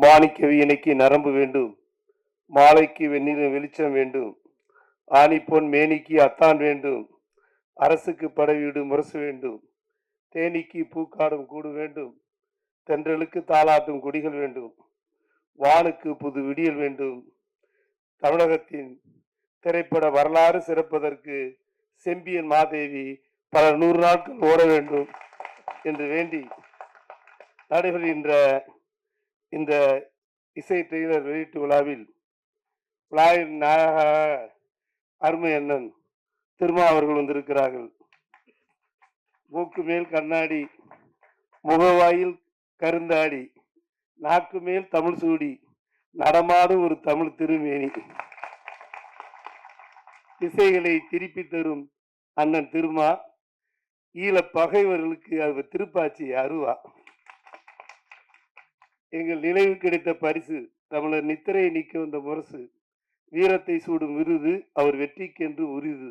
மாணிக்கவி வீணைக்கு நரம்பு வேண்டும். மாலைக்கு வெண்ணிலும் வெளிச்சம் வேண்டும். ஆணி பொன் மேனிக்கு அத்தான் வேண்டும். அரசுக்கு படவீடு முரசு வேண்டும். தேனிக்கு பூக்காடும் கூடு வேண்டும். தென்றலுக்கு தாளாட்டும் கொடிகள் வேண்டும். வானுக்கு புது விடியல் வேண்டும். தமிழகத்தின் திரைப்பட வரலாறு சிறப்பதற்கு செம்பியன் மாதேவி பல நூறு நாட்கள் ஓட வேண்டும் என்று வேண்டி நடைபெறுகின்ற இந்த இசை ட்ரெய்லர் வெளியீட்டு விழாவில் விழாவின் நாயக அருமை அண்ணன் திருமா அவர்கள் வந்திருக்கிறார்கள். மூக்கு மேல் கண்ணாடி முகவாயில் கருந்தாடி நாக்கு மேல் தமிழ் சூடி நடமாடும் ஒரு தமிழ் திருமேனி. திசைகளை திருப்பி தரும் அண்ணன் திருமா. ஈழ பகைவர்களுக்கு அவர் திருப்பாச்சி அருவா. எங்கள் நினைவு கிடைத்த பரிசு தமிழர் நித்திரையை நீக்க வந்த முரசு. வீரத்தை சூடும் விருது அவர் வெற்றிக்கென்று உரிது.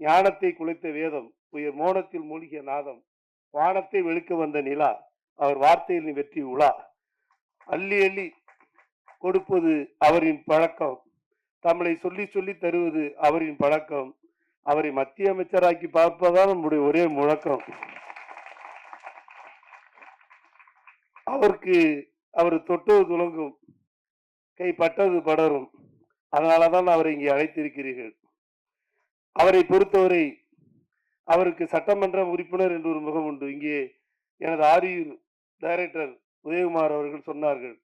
ஞானத்தை குலைத்த வேதம் உயர் மோனத்தில் மூழ்கிய நாதம். வானத்தை வெளுக்க வந்த நிலா அவர் வார்த்தையில் வெற்றி உலா. அள்ளி அள்ளி கொடுப்பது அவரின் பழக்கம். தம்மை சொல்லி சொல்லி தருவது அவரின் பழக்கம். அவரை மத்திய அமைச்சராக்கி பார்ப்பதான் நம்முடைய ஒரே முழக்கம். அவருக்கு அவர் தொட்டது துலங்கும். கை பட்டது படரும். அதனாலதான் அவரை இங்கே அழைத்திருக்கிறீர்கள். அவரை பொறுத்தவரை அவருக்கு சட்டமன்ற உறுப்பினர் என்று ஒரு முகம் உண்டு. இங்கே எனது ஆரியூர் டைரக்டர் உதயகுமார் அவர்கள் சொன்னார்கள்.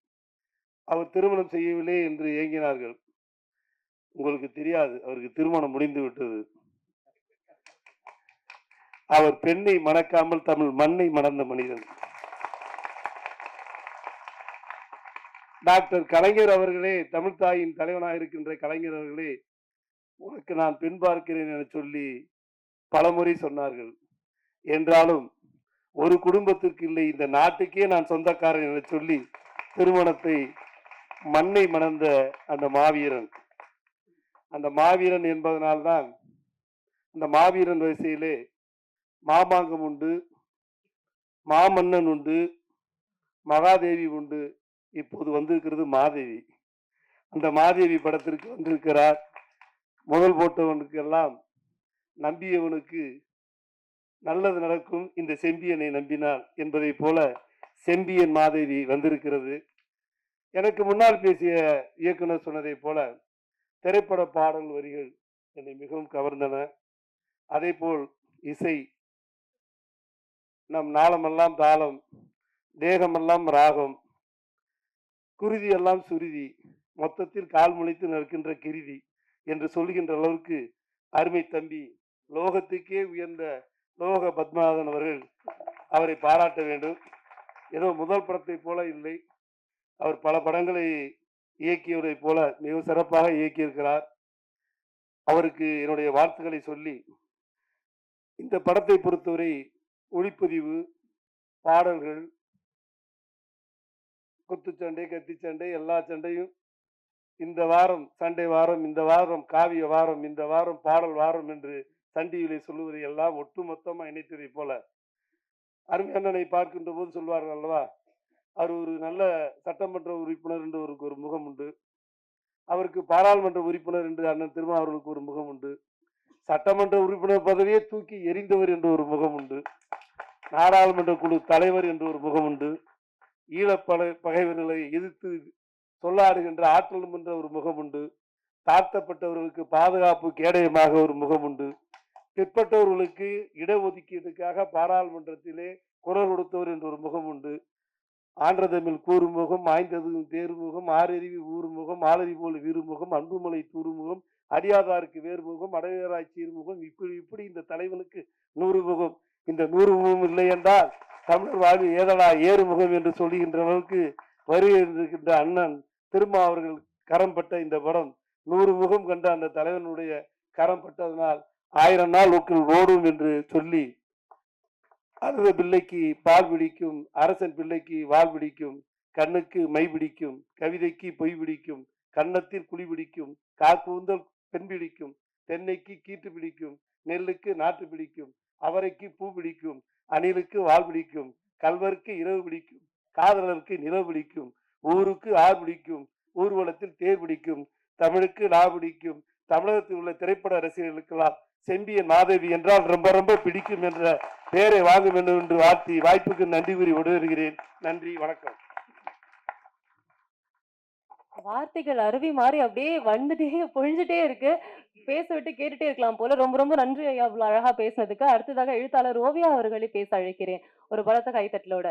அவர் திருமணம் செய்யவில்லை என்று ஏங்கினார்கள். உங்களுக்கு தெரியாது. அவருக்கு திருமணம் முடிந்து விட்டது. அவர் பெண்ணை மணக்காமல் தமிழ் மண்ணை மணந்த மனிதன். டாக்டர் கலைஞர் அவர்களே தமிழ் தாயின் தலைவனாக இருக்கின்ற கலைஞர் அவர்களே உனக்கு நான் பெண் பார்க்கிறேன் என சொல்லி பலமுறை சொன்னார்கள். என்றாலும் ஒரு குடும்பத்திற்கு இல்லை இந்த நாட்டுக்கே நான் சொந்தக்காரன் என சொல்லி திருமணத்தை மண்ணை மணந்த அந்த மாவீரன். அந்த மாவீரன் என்பதனால்தான் அந்த மாவீரன் வரிசையிலே மாமாங்கம் உண்டு மாமன்னன் உண்டு மகாதேவி உண்டு. இப்போது வந்திருக்கிறது மாதேவி. அந்த மாதேவி படத்திற்கு வந்திருக்கிறார். முதல் போட்டவனுக்கு எல்லாம் நம்பியவனுக்கு நல்லது நடக்கும் இந்த செம்பியனை நம்பினான் என்பதை போல செம்பியன் மாதேவி வந்திருக்கிறது. எனக்கு முன்னால் பேசிய இயக்குனர் சொன்னதை போல திரைப்பட பாடல் வரிகள் என்னை மிகவும் கவர்ந்தன. அதே போல் இசை. நம் நாளமெல்லாம் தாளம் தேகமெல்லாம் ராகம் குருதி எல்லாம் சுருதி மொத்தத்தில் கால் முளைத்து நிற்கின்ற கிருதி என்று சொல்கின்ற அளவுக்கு அருமை தம்பி லோகத்துக்கே உயர்ந்த லோக பத்மநாதன் அவர்கள் அவரை பாராட்ட வேண்டும். ஏதோ முதல் படத்தை போல இல்லை. அவர் பல படங்களை இயக்கியவரை போல மிக சிறப்பாக இயக்கியிருக்கிறார். அவருக்கு என்னுடைய வாழ்த்துக்களை சொல்லி இந்த படத்தை பொறுத்தவரை ஒளிப்பதிவு பாடல்கள் குத்துச்சண்டை கத்திச்சண்டை எல்லா சண்டையும் இந்த வாரம் சண்டை வாரம் இந்த வாரம் காவிய வாரம் இந்த வாரம் பாடல் வாரம் என்று சண்டியிலே சொல்லுவதை எல்லாம் ஒட்டுமொத்தமாக இணைத்ததை போல அருமையண்ணனை பார்க்கின்ற போது சொல்வார்கள் அல்லவா? அவர் ஒரு நல்ல சட்டமன்ற உறுப்பினர் என்று அவருக்கு ஒரு முகம் உண்டு. அவருக்கு பாராளுமன்ற உறுப்பினர் என்று அண்ணன் திருமா அவர்களுக்கு ஒரு முகம் உண்டு. சட்டமன்ற உறுப்பினர் பதவியே தூக்கி எறிந்தவர் என்று ஒரு முகம் உண்டு. நாடாளுமன்ற குழு தலைவர் என்று ஒரு முகம் உண்டு. ஈழப்பட பகைவர்களை எதிர்த்து சொல்லாடுகின்ற ஆற்றலும் என்ற ஒரு முகம் உண்டு. தாழ்த்தப்பட்டவர்களுக்கு பாதுகாப்பு கேடயமாக ஒரு முகம் உண்டு. பிற்பட்டவர்களுக்கு இடஒதுக்கீட்டுக்காக பாராளுமன்றத்திலே குரல் கொடுத்தவர் என்ற ஒரு முகம் உண்டு. ஆன்ற தமிழ் கூறுமுகம் ஆய்ந்தது தேர்முகம் ஆறறிவி ஊர்முகம் ஆலறி போல் வீறுமுகம் அன்புமலை தூறுமுகம் அடியாதாருக்கு வேறுமுகம் அடையராய் சீர்முகம் இப்படி இப்படி இந்த தலைவனுக்கு நூறு முகம் இந்த நூறு முகம் இல்லை என்றால் தமிழர் வாழ்வு ஏதடா ஏறுமுகம் என்று சொல்லுகின்ற அளவுக்கு வருகின்ற அண்ணன் திருமா அவர்கள் கரம் பட்ட இந்த படம் நூறு முகம் கண்ட அந்த தலைவனுடைய கரம் பட்டதனால் ஆயிரம் நாள் ஊக்கில் ஓடும் என்று சொல்லி அரச பிள்ளைக்கு பால் பிடிக்கும் அரசன் பிள்ளைக்கு வால் பிடிக்கும் கண்ணுக்கு மை பிடிக்கும் கவிதைக்கு பொய் பிடிக்கும் கன்னத்தில் குழி பிடிக்கும் காக்கூந்தல் பெண் பிடிக்கும் தென்னைக்கு கீட்டு பிடிக்கும் நெல்லுக்கு நாற்று பிடிக்கும் அவரைக்கு பூ பிடிக்கும் அணிலுக்கு வால் பிடிக்கும் கல்வருக்கு இரவு பிடிக்கும் காதலருக்கு நிலவு பிடிக்கும் ஊருக்கு ஆர் பிடிக்கும் ஊர்வலத்தில் தேர் பிடிக்கும் தமிழுக்கு நா பிடிக்கும் தமிழகத்தில் உள்ள திரைப்பட ரசிகர்களுக்கெல்லாம் செம்பியன் மாதவி என்றால் ரொம்ப ரொம்ப பிடிக்கும் என்ற பேரை வாங்க வேண்டும் என்று வாழ்த்தி வாய்ப்புக்கு நன்றி கூறி விடுகிறேன் நன்றி வணக்கம். வார்த்தைகள் அருவி மாதிரி அப்படியே வந்துட்டே பொழிஞ்சுட்டே இருக்கு. பேச விட்டு கேட்டுட்டே இருக்கலாம் போல. ரொம்ப ரொம்ப நன்றி ஐயா அவ்வளவு அழகா பேசுனதுக்கு. அடுத்ததாக எழுத்தாளர் ஓவியா அவர்களை பேச அழைக்கிறேன். ஒரு பலத்த கைத்தட்டலோட